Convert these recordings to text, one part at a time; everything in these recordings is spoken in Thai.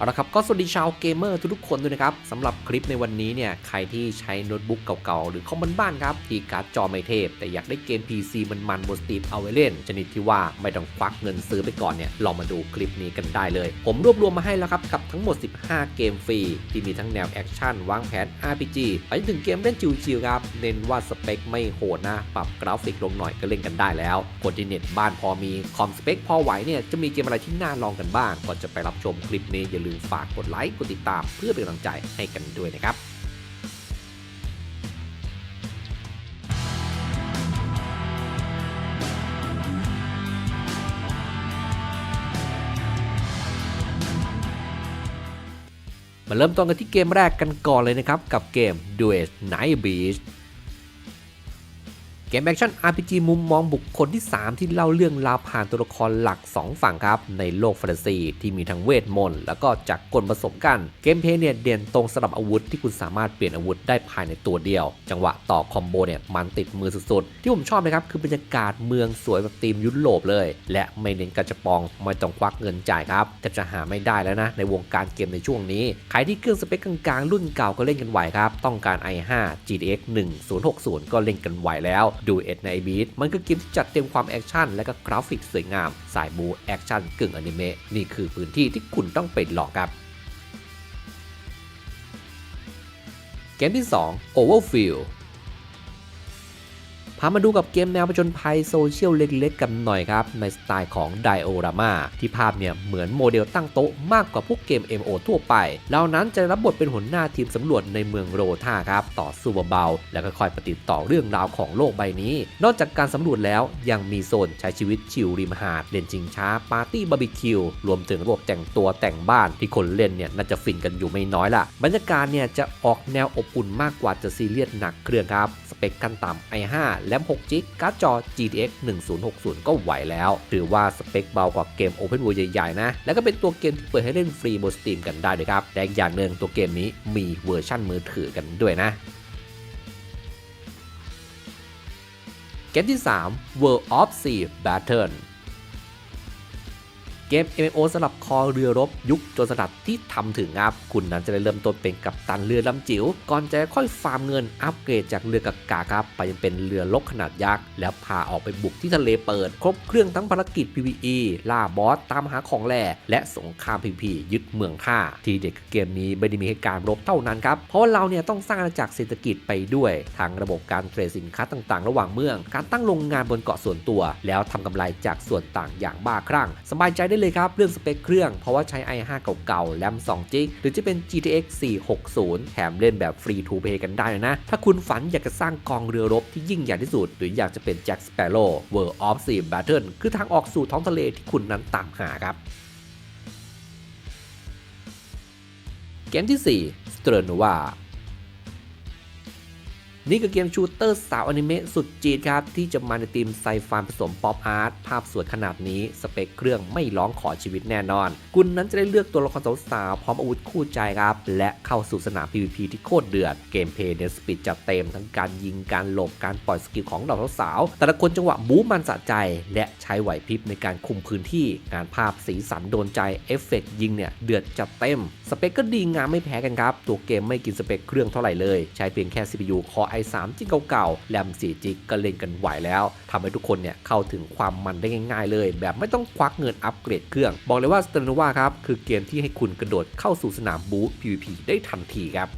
เอาละครับก็สวัสดีชาวเกมเมอร์ทุกๆคนด้วยนะครับสำหรับคลิปในวันนี้เนี่ยใครที่ใช้โน้ตบุ๊กเก่าๆ หรือคอมบ้านครับ ที่การ์ดจอไม่เทพ แต่อยากได้เกม PC มันๆบนสตรีมเอาไว้เล่น ชนิดที่ว่าไม่ต้องควักเงินซื้อไปก่อนเนี่ยลองมาดูคลิปนี้กันได้เลย ผมรวบรวมมาให้แล้วครับ กับทั้งหมด 15 เกมฟรี ที่มีทั้งแนวแอคชั่นวางแผน RPG ไปจนถึงเกมเล่นชิวๆครับเน้นว่าสเปคไม่โหดนะปรับกราฟิกลงหน่อยก็เล่นกันได้แล้วคนที่เน็ตบ้านพอมีคอมสเปคพอไหวเนี่ยจะมีเกมอะไรที่น่าลองกันบ้างก่อนจะไปรับชมคลิปนี้อย่าลืมฝากกดไลค์กดติดตามเพื่อเป็นกำลังใจให้กันด้วยนะครับมาเริ่มต้นกันที่เกมแรกกันก่อนเลยนะครับ กับเกม d u e t Night Beach เกมแอคชั่น RPG มุมมองบุคคลที่ 3 ที่เล่าเรื่องราวผ่านตัวละครหลัก 2 ฝั่งครับ ในโลกแฟนตาซีที่มีทั้งเวทมนต์แล้วก็จักรกลผสมกัน เกมเพลย์เนี่ยเด่นตรงสำหรับอาวุธที่คุณสามารถเปลี่ยนอาวุธได้ภายในตัวเดียว จังหวะต่อคอมโบเนี่ยมันติดมือสุดๆ ที่ผมชอบนะครับ คือบรรยากาศเมืองสวยแบบธีมยุโรปเลย และไม่เน้นกระจะปองไม่ต้องควักเงินจ่ายครับแต่จะหาไม่ได้แล้วนะในวงการเกมในช่วงนี้ใครที่เครื่องสเปคกลางๆรุ่นเก่าก็เล่นกันไหวครับต้องการ i5 GTX 1060 ก็เล่นกันไหวแล้วดูเอ็ดในบีมันคือเกมที่จัดเต็มความแอคชั่นและก็กราฟิกสวยงาม สายบูแอคชั่นกึ่งอนิเมะนี่คือพื้นที่ที่คุณต้องไปหลอกครับเกมที่ 2 Overfield พามาดูกับเกมแนวผจญภัยโซเชียลเล็กๆ กันหน่อยครับ ในสไตล์ของ Diorama ที่ภาพเนี่ยเหมือนโมเดลตั้งโต๊ะมากกว่าพวกเกม MO ทั่วไปเรานั้นจะรับบทเป็นหัวหน้าทีมสำรวจในเมืองโรธาครับ ต่อสู้เบาๆแล้วก็คอยปฏิดต่อเรื่องราวของโลกใบนี้ นอกจากการสำรวจแล้วยังมีโซนใช้ชีวิตชิลริมหาดเล่นจิงช้าปาร์ตี้บาร์บีคิวรวมถึงระบบแต่งตัวแต่งบ้านที่คนเล่นเนี่ยน่าจะฟินกันอยู่ไม่น้อยล่ะ บรรยากาศเนี่ยจะออกแนวอบอุ่นมากกว่าจะซีเรียสหนักเครื่องครับ สเปคขั้นต่ำ i5 แรม6 g b การ์ดจอ GTX 1060 ก็ไหวแล้ว ถือว่าสเปคเบากว่าเกม Open World ใหญ่ๆนะ แล้วก็เป็นตัวเกมที่เปิดให้เล่นฟรีบน Steam กันได้เลยครับ แต่อีกอย่างหนึ่งตัวเกมนี้มีเวอร์ชั่นมือถือกันด้วยนะเกมที่ 3 World of Sea Battle เกม MMO สำหรับคอเรือรบยุคโจรสลัดที่ทำถึงครับ คุณนั้นจะได้เริ่มต้นเป็นกัปตันเรือลำจิ๋ว ก่อนจะค่อยฟาร์มเงินอัปเกรดจากเรือกากาครับ ไปยังเป็นเรือลบขนาดยักษ์ แล้วพาออกไปบุกที่ทะเลเปิด ครบเครื่องทั้งภารกิจ PVE ล่าบอสตามหาของแร่และสงคราม PVP ยึดเมืองท่า ที่เด็กเกมนี้ไม่ได้มีแค่การรบเท่านั้นครับ เพราะว่าเราเนี่ยต้องสร้างอาณาจักรเศรษฐกิจไปด้วยทางระบบการเทรดสินค้าต่างๆ ระหว่างเมือง การตั้งโรงงานบนเกาะส่วนตัว แล้วทำกำไรจากส่วนต่างอย่างบ้าคลั่งสบายใจได้เลยครับ เรื่องสเปคเครื่อง เพราะว่าใช้ i5 เก่าๆ แรม2 g หรือจะเป็น GTX 460 แถมเล่นแบบฟรีทูเพย์กันได้นะ ถ้าคุณฝันอยากจะสร้างกองเรือรบที่ยิ่งใหญ่ที่สุด หรืออยากจะเป็น Jack Sparrow World of Sea Battle คือทางออกสู่ท้องทะเลที่คุณนั้นตามหาครับเกมที่4 s t r n o v a นี่คือเกมชูเตอร์สาวอนิเมะสุดจีดครับ ที่จะมาในธีมไซฟานผสมป๊อปอาร์ตภาพสวยขนาดนี้ สเปคเครื่องไม่ร้องขอชีวิตแน่นอน คุณนั้นจะได้เลือกตัวละครสาวๆพร้อมอาวุธคู่ใจครับ และเข้าสู่สนาม PVP ที่โคตรเดือด เกมเพลย์เน้นสปีดจัดเต็มทั้งการยิงการหลบการปล่อยสกิลของเหล่าสาวแต่ละคนจังหวะบู๊มันสะใจ และใช้ไหวพริบในการคุมพื้นที่งานภาพสีสันโดนใจเอฟเฟกยิงเนี่ยเดือดจัดเต็มสเปคก็ดีงามไม่แพ้กันครับตัวเกมไม่กินสเปคเครื่องเท่าไหร่เลย ใช้เพียงแค่ CPU เคาะ i3G เก่าๆ แรม 4G กก็เล่นกันไหวแล้วทำให้ทุกคนเนี่ยเข้าถึงความมันได้ง่ายๆเลย แบบไม่ต้องควักเงินอัปเกรดเครื่อง บอกเลยว่า s t r a n o v a ครับ คือเกมที่ให้คุณกระโดดเข้าสู่สนามบู๊ PVP ได้ทันทีครับ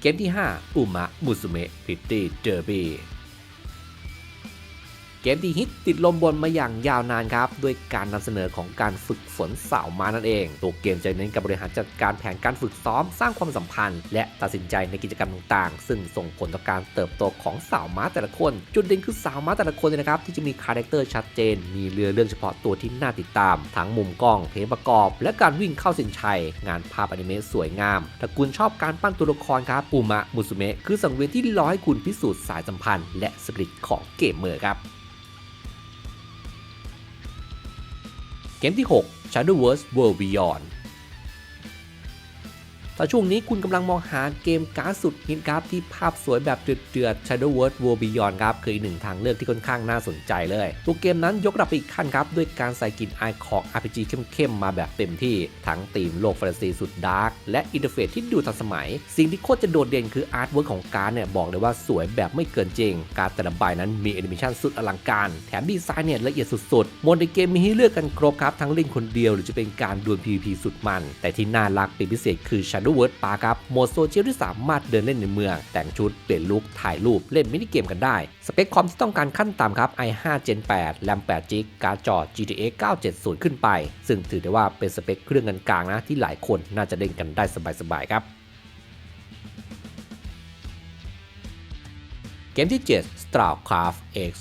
เกมที่ 5 อุมะมุสุเมะพิตตี้เดอร์บี้ เกมที่ฮิตติดลมบนมาอย่างยาวนานครับด้วยการนำเสนอของการฝึกฝนสาวมานั่นเอง ตัวเกมจะเน้นการบริหารจัดการแผนการฝึกซ้อมสร้างความสัมพันธ์ และตัดสินใจในกิจกรรมต่างๆ ซึ่งส่งผลต่อการเติบโตของสาวม้าแต่ละคน จุดเด่นคือสาวม้าแต่ละคนเนี่ยนะครับที่จะมีคาแรคเตอร์ชัดเจน มีเรือเรื่องเฉพาะตัวที่น่าติดตาม ทั้งมุมกล้องเพลงประกอบ และการวิ่งเข้าเส้นชัย งานภาพอนิเมะสวยงามถ้าคุณชอบการปั้นตัวละครครับอุมะมุสุเมะคือสังเวียนที่รอให้คุณพิสูจน์สายสัมพันธ์ และสปิริตของเกมเมอร์ครับ เกมที่ 6 Shadowverse World Beyond ถ้าช่วงนี้คุณกำลังมองหาเกมการ์ดสุดฮิตครับที่ภาพสวยแบบเดือดๆ Shadow World War Beyond ครับคืออีกหนึ่งทางเลือกที่ค่อนข้างน่าสนใจเลย ตัวเกมนั้นยกระดับไปอีกขั้นครับ ด้วยการใส่กลิ่นอายของ RPG เข้มๆ มาแบบเต็มที่ ทั้งธีมโลกแฟนตาซีสุดดาร์กและอินเทอร์เฟซที่ดูทันสมัย สิ่งที่โคตรจะโดดเด่นคืออาร์ตเวิร์กของการ์ดเนี่ยบอกเลยว่าสวยแบบไม่เกินจริง การ์ดแต่ละใบนั้นมีแอนิเมชันสุดอลังการ แถมดีไซน์เนี่ยละเอียดสุดๆโหมดในเกมมีให้เลือกกันครบครับทั้งเล่นคนเดียวหรือจะเป็นการดวล PVP สุดมัน แต่ที่น่ารักเป็นพิเศษคือ Shadow World ปาครับโหมดโซเชียลที่สามารถเดินเล่นในเมือง แต่งชุด เปลี่ยนลุคถ่ายรูปเล่นมินิเกมกันได้ สเปคคอมที่ต้องการขั้นต่ำครับ i5 Gen 8 RAM 8 g b การ์ดจอ GTX 970 ขึ้นไป ซึ่งถือได้ว่าเป็นสเปคเครื่องกลางนะที่หลายคนน่าจะเล่นกันได้สบายๆครับเกมที่ 7 StarCraft X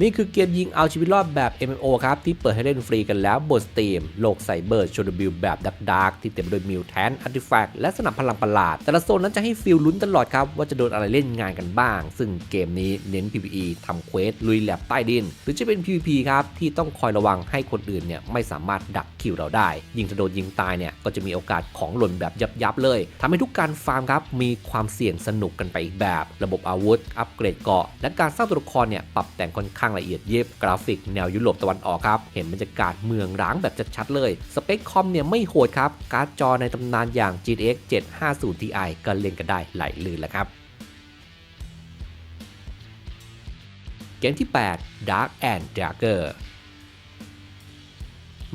นี่คือเกมยิงเอาชีวิตรอดแบบ MMO ครับ ที่เปิดให้เล่นฟรีกันแล้วบนสตรีมโลกไซเบอร์ชนบิลแบบดักดาร์กที่เต็มไปด้วยมิวแทนอันติแฟกและสนับพลังประหลาด แต่ละโซนนั้นจะให้ฟิลลุ้นตลอดครับ ว่าจะโดนอะไรเล่นงานกันบ้าง ซึ่งเกมนี้เน้น PVE ทำเควสลุยแลบใต้ดิน หรือจะเป็น PVP ครับ ที่ต้องคอยระวังให้คนอื่นเนี่ยไม่สามารถดักคิวเราได้ ยิงจะโดนยิงตายเนี่ยก็จะมีโอกาสของหล่นแบบยับๆเลยทำให้ทุกการฟาร์มครับมีความเสี่ยงสนุกกันไปอีกแบบ ระบบอาวุธ อัปเกรดเกราะและการสร้างตัวละครเนี่ยปรับแต่งค่อนข้างางละเอียดเย็บกราฟิกแนวยุโรปตะวันออกครับ เห็นบรรยากาศเมืองร้างแบบชัดๆเลย สเปคคอมเนี่ยไม่โหดครับ การ์ดจอในตำนานอย่าง GTX 750 Ti ก็เล่นกันได้ไหลลื่นแล้วครับเกมที่ 8 Dark and Dagger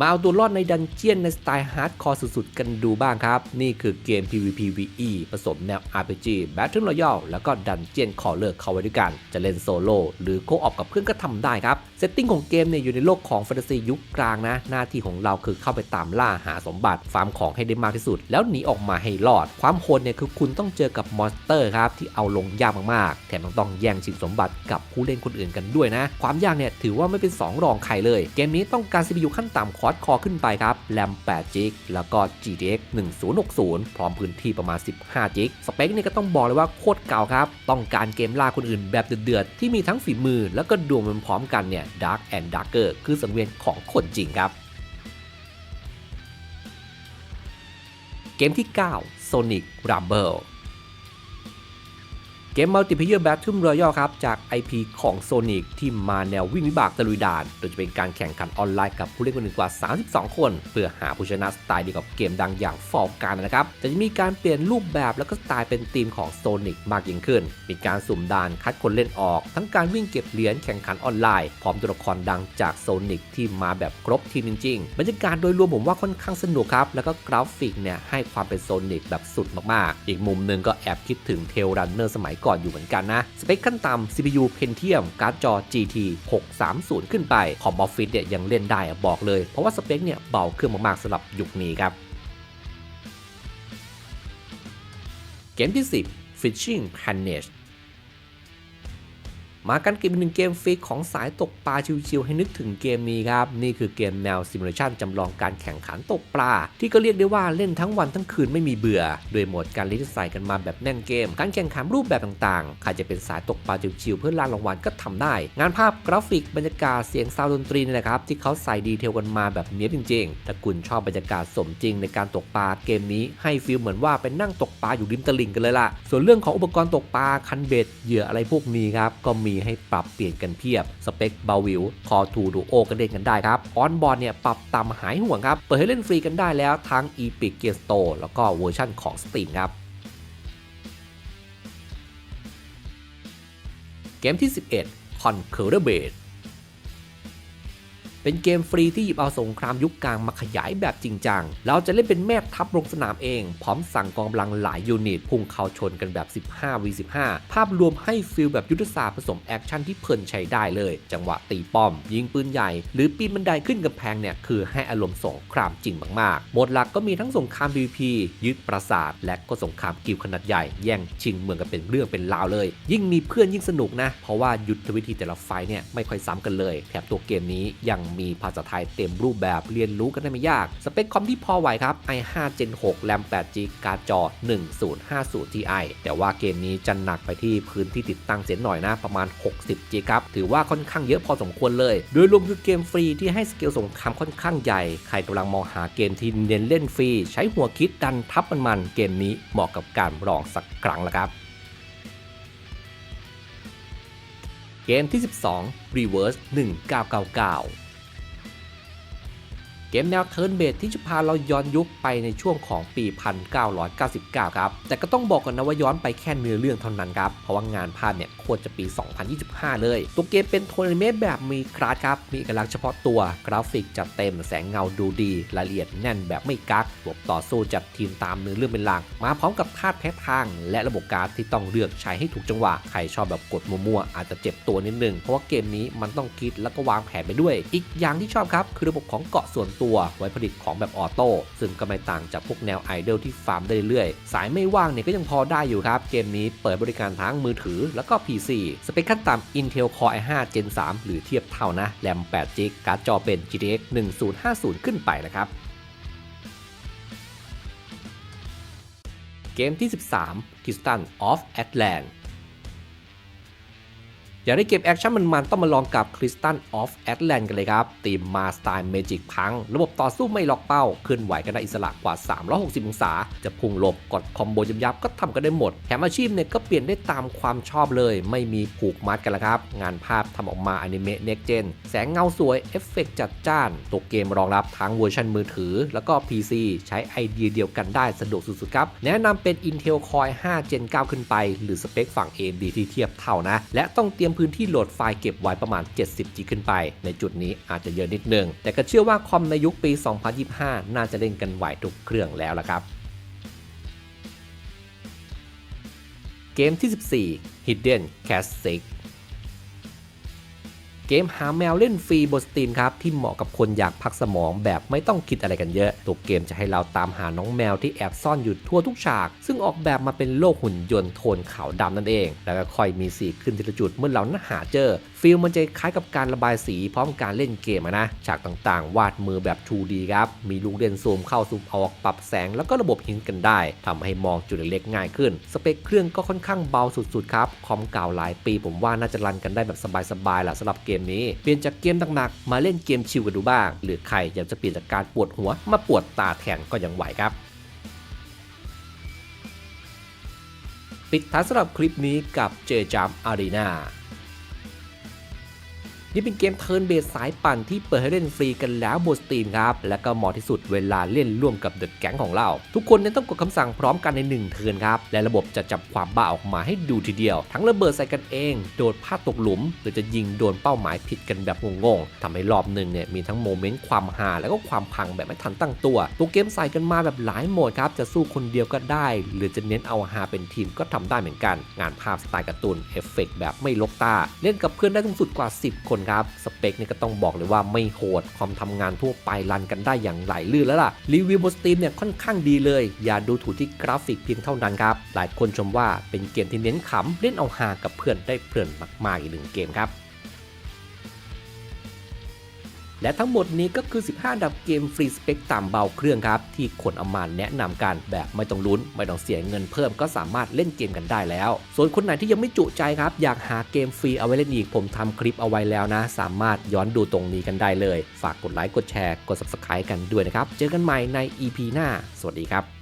มาเอาตัวรอดในดันเจียนในสไตล์ฮาร์ดคอร์สุดๆ กันดูบ้างครับ นี่คือเกม PVP VE ผสมแนว RPG Battle Royale แล้วก็ดันเจียนคอเลอร์เข้าไว้ด้วยกัน จะเล่นโซโล่หรือโคออปกับเพื่อนก็ทำได้ครับ เซตติ้งของเกมเนี่ยอยู่ในโลกของแฟนตาซียุคกลางนะ หน้าที่ของเราคือเข้าไปตามล่าหาสมบัติ ฟาร์มของให้ได้มากที่สุด แล้วหนีออกมาให้รอด ความโหดเนี่ยคือคุณต้องเจอกับมอนสเตอร์ครับที่เอาลงยากมากๆ แถมต้องแย่งชิงสมบัติกับผู้เล่นคนอื่นกันด้วยนะ ความยากเนี่ยถือว่าไม่เป็นสองรองใครเลย เกมนี้ต้องการ CPU ขั้นต่ำคอร์ดคอขึ้นไปครับแรม8 g b แล้วก็ GTX 1060 พร้อมพื้นที่ประมาณ 15 g b สเปคนี่ก็ต้องบอกเลยว่าโคตรเก่าครับ ต้องการเกมล่าคนอื่นแบบเดือดๆ ที่มีทั้งฝีมือแล้วก็ดวงมันพร้อมกันเนี่ย Dark and Darker คือสังเวียนของคนจริงครับเกมที่ 9 Sonic Rumble กมมัลติเพเยอร์แบททุ่มรอยัลครับ จาก IP ของ Sonic ที่มาแนววิ่งวิบากตะลุยด่าน โดยจะเป็นการแข่งขันออนไลน์กับผู้เล่นคนหนึ่งกว่า 32 คน เพื่อหาผู้ชนะสไตล์เดียวกับเกมดังอย่างฟอลกันนะครับแต่จะมีการเปลี่ยนรูปแบบแล้วก็สไตล์เป็นธีมของ Sonic มากยิ่งขึ้น มีการสุ่มด่านคัดคนเล่นออก ทั้งการวิ่งเก็บเหรียญแข่งขันออนไลน์พร้อมตัวละครดังจาก Sonic ที่มาแบบครบทีมจริงๆบรรยากาศโดยรวมผมว่าค่อนข้างสนุกครับแล้วก็กราฟิกเนี่ยให้ความเป็น Sonic แบบสุดมากๆ อีกมุมหนึ่งก็แอบคิดถึง Tail Runner สมัยก่อนอยู่เหมือนกันนะ สเปคขั้นต่ำ CPU Pentium การ์ดจอ GT 630 ขึ้นไป คอมออฟฟิศเนี่ยยังเล่นได้บอกเลย เพราะว่าสเปคเนี่ยเบาเครื่องมากๆสำหรับยุคนี้ครับ เกมที่ 10 Fishing p a n a g e มากันเกมหนึ่งเกมฟรีของสายตกปลาชิวๆให้นึกถึงเกมนี้ครับ นี่คือเกมแนวซิมูเลชันจำลองการแข่งขันตกปลา ที่ก็เรียกได้ว่าเล่นทั้งวันทั้งคืนไม่มีเบื่อ โดยโหมดการเล่นที่ใส่กันมาแบบแน่นเกม การแข่งขันรูปแบบต่างๆใครจะเป็นสายตกปลาชิวๆเพื่อล่ารางวัลก็ทำได้ งานภาพกราฟิกบรรยากาศเสียงซาวด์ดนตรีนี่แหละครับที่เขาใส่ดีเทลกันมาแบบเนี้ยบจริงๆถ้าคุณชอบบรรยากาศสมจริงในการตกปลาเกมนี้ให้ฟีลเหมือนว่าเป็นนั่งตกปลาอยู่ริมตลิ่งกันเลยล่ะส่วนเรื่องของอุปกรณ์ตกปลาคันเบ็ดเหยื่ออะไรพวกนี้ครับก็มีให้ปรับเปลี่ยนกันเพียบ สเปคเบาวิวคอทูดูโอกันเล่นกันได้ครับออนบอลเนี่ยปรับต่ำหายห่วงครับ เปิดให้เล่นฟรีกันได้แล้วทั้ง Epic Game Store แล้วก็เวอร์ชั่นของ Steam ครับเกมที่ 11 Conqueror Base เป็นเกมฟรีที่หยิบเอาสงครามยุคกลางมาขยายแบบจริงจัง เราจะเล่นเป็นแม่ทัพลงสนามเอง พร้อมสั่งกองกำลังหลายยูนิตพุ่งเข้าชนกันแบบ 15 v 15ภาพรวมให้ฟิลแบบยุทธศาสตร์ผสมแอคชั่นที่เพลินใช้ได้เลย จังหวะตีป้อม ยิงปืนใหญ่ หรือปีนบันไดขึ้นกำแพงเนี่ย คือให้อารมณ์สงครามจริงมากๆโหมดหลักก็มีทั้งสงคราม PVP ยึดปราสาท และก็สงครามกิลด์ขนาดใหญ่ แย่งชิงเมืองกันเป็นเรื่องเป็นราวเลย ยิ่งมีเพื่อนยิ่งสนุกนะ เพราะว่ายุทธวิธีแต่ละไฟเนี่ยไม่ค่อยซ้ำกันเลยแถมตัวเกมนี้ยังมีภาษาไทยเต็มรูปแบบเรียนรู้กันได้ไม่ยาก สเปคคอมที่พอไหวครับ i5 Gen 6แรม 8GB การ์ดจอ 1050 Ti แต่ว่าเกมนี้จะหนักไปที่พื้นที่ติดตั้งเสียหน่อยนะประมาณ 60G ครับถือว่าค่อนข้างเยอะพอสมควรเลย โดยรวมคือเกมฟรีที่ให้สเกลสงครามค่อนข้างใหญ่ ใครกำลังมองหาเกมที่เน้นเล่นฟรี ใช้หัวคิดดันทับมันๆเกมนี้เหมาะกับการลองสักครั้งละครับเกมที่ 12 Reverse 1999 เกมแนวเทิร์นเบสที่จะพาเราย้อนยุคไปในช่วงของปี 1999 ครับ แต่ก็ต้องบอกก่อนนะว่าย้อนไปแค่เนื้อเรื่องเท่านั้นครับ เพราะว่างานภาพเนี่ยคตรจะปี 2025 เลย ตัวเกมเป็นโทนเมสแบบมีคลาสครับ มีเอกลักษณ์เฉพาะตัว กราฟิกจัดเต็ม แสงเงาดูดี รายละเอียดแน่นแบบไม่กักบวกต่อสู้จัดทีมตามเนื้อเรื่องเป็นหลัก มาพร้อมกับธาตุแพ้ทาง และระบบการ์ดที่ต้องเลือกใช้ให้ถูกจังหวะ ใครชอบแบบกดมั่วๆอาจจะเจ็บตัวนิดนึง เพราะว่าเกมนี้มันต้องคิดแล้วก็วางแผนไปด้วย อีกอย่างที่ชอบครับคือระบบของเกาะส่วนตัวไว้ผลิตของแบบออโต้ซึ่งก็ไม่ต่างจากพวกแนวไอดอลที่ฟาร์มได้เรื่อยๆ สายไม่ว่างเนี่ยก็ยังพอได้อยู่ครับ เกมนี้เปิดบริการทั้งมือถือแล้วก็ PC สเปคขั้นต่ำ Intel Core i5 Gen 3 หรือเทียบเท่านะแรม 8GB การ์ดจอเป็น GTX 1050 ขึ้นไปนะครับเกมที่ 13 Crystal of Atlant อยากได้เกมแอคชั่นมันๆต้องมาลองกับ Crystal of Atlant กันเลยครับตีมมาสไตล์เมจิกพัง ระบบต่อสู้ไม่ล็อกเป้า เคลื่อนไหวกันได้อิสระกว่า 360 องศา จะพุ่งหลบกดคอมโบยับๆก็ทำกันได้หมด แถมอาชีพเนี่ยก็เปลี่ยนได้ตามความชอบเลย ไม่มีผูกมัดกันละครับ งานภาพทำออกมาอนิเมะเน็กเจนแสงเงาสวยเอฟเฟกต์จัดจ้านตัวเกมรองรับทั้งเวอร์ชันมือถือ แล้วก็ PC ใช้ไอเดียเดียวกันได้สะดวกสุดๆครับ แนะนำเป็น Intel Core 5 Gen 9 ขึ้นไป หรือสเปคฝั่ง AMD ที่เทียบเท่านะ และต้องเตรียมพื้นที่โหลดไฟล์เก็บไว้ประมาณ 70G ขึ้นไป ในจุดนี้อาจจะเยอะนิดนึง แต่ก็เชื่อว่าคอมในยุคปี 2025 น่าจะเล่นกันไหวทุกเครื่องแล้วละครับ เกมที่ 14 Hidden Cast 6 เกมหาแมวเล่นฟรีบนสตรีมครับที่เหมาะกับคนอยากพักสมองแบบไม่ต้องคิดอะไรกันเยอะ ตัวเกมจะให้เราตามหาน้องแมวที่แอบซ่อนอยู่ทั่วทุกฉาก ซึ่งออกแบบมาเป็นโลกหุ่นยนต์โทนขาวดำนั่นเอง แล้วก็ค่อยมีสีขึ้นทีละจุดเมื่อเรานั้นหาเจอฟิลมันจะคล้ายกับการระบายสีพร้อมการเล่นเกมนะฉากต่างๆ วาดมือแบบ 2D ครับ มีลูกเล่นซูมเข้าซูมออกปรับแสงแล้วก็ระบบหินกันได้ทำให้มองจุดเล็กๆง่ายขึ้น สเปคเครื่องก็ค่อนข้างเบาสุดๆครับคอมเก่าหลายปีผมว่าน่าจะรันกันได้แบบสบายๆแหละสำหรับเกมนี้ เปลี่ยนจากเกมหนักๆมาเล่นเกมชิลกันดูบ้าง หรือใครอยากจะเปลี่ยนจากการปวดหัวมาปวดตาแทนก็ยังไหวครับปิดท้ายสำหรับคลิปนี้กับเจจามอารี นี่เป็นเกมเทิร์นเบสสายปั่นที่เปิดให้เล่นฟรีกันแล้วบนสตรีมครับ และก็เหมาะที่สุดเวลาเล่นร่วมกับเดอะแก๊งของเรา ทุกคนต้องกดคำสั่งพร้อมกันใน 1 เทิร์นครับ และระบบจะจับความบ้าออกมาให้ดูทีเดียว ทั้งระเบิดใส่กันเอง โดดพลาดตกหลุม หรือจะยิงโดนเป้าหมายผิดกันแบบงงๆทำให้รอบหนึ่งเนี่ยมีทั้งโมเมนต์ความฮาแล้วก็ความพังแบบไม่ทันตั้งตัว ตัวเกมใส่กันมาแบบหลายโหมดครับจะสู้คนเดียวก็ได้ หรือจะเน้นเอาฮาเป็นทีมก็ทำได้เหมือนกัน งานภาพสไตล์การ์ตูนเอฟเฟกต์แบบไม่ลกตา เล่นกับเพื่อนได้สูงสุดกว่า 10 คนครับ สเปคนี่ก็ต้องบอกเลยว่าไม่โหดความทำงานทั่วไปรันกันได้อย่างไหลลื่นแล้วล่ะ รีวิวบนสตรีมเนี่ยค่อนข้างดีเลย อย่าดูถูกที่กราฟิกเพียงเท่านั้นครับ หลายคนชมว่าเป็นเกมที่เน้นขำเล่นเอาฮากับเพื่อนได้เพลินมากๆอีกหนึ่งเกมครับ และทั้งหมดนี้ก็คือ 15 ดับเกมฟรีสเปคต่ำเบาเครื่องครับ ที่คนอามาแนะนำกันแบบไม่ต้องลุ้น ไม่ต้องเสียเงินเพิ่มก็สามารถเล่นเกมกันได้แล้ว ส่วนคนไหนที่ยังไม่จุใจครับ อยากหาเกมฟรีเอาไว้เล่นอีก ผมทำคลิปเอาไว้แล้วนะ สามารถย้อนดูตรงนี้กันได้เลย ฝากกดไลค์กดแชร์กด subscribe กันด้วยนะครับ เจอกันใหม่ใน EP หน้า สวัสดีครับ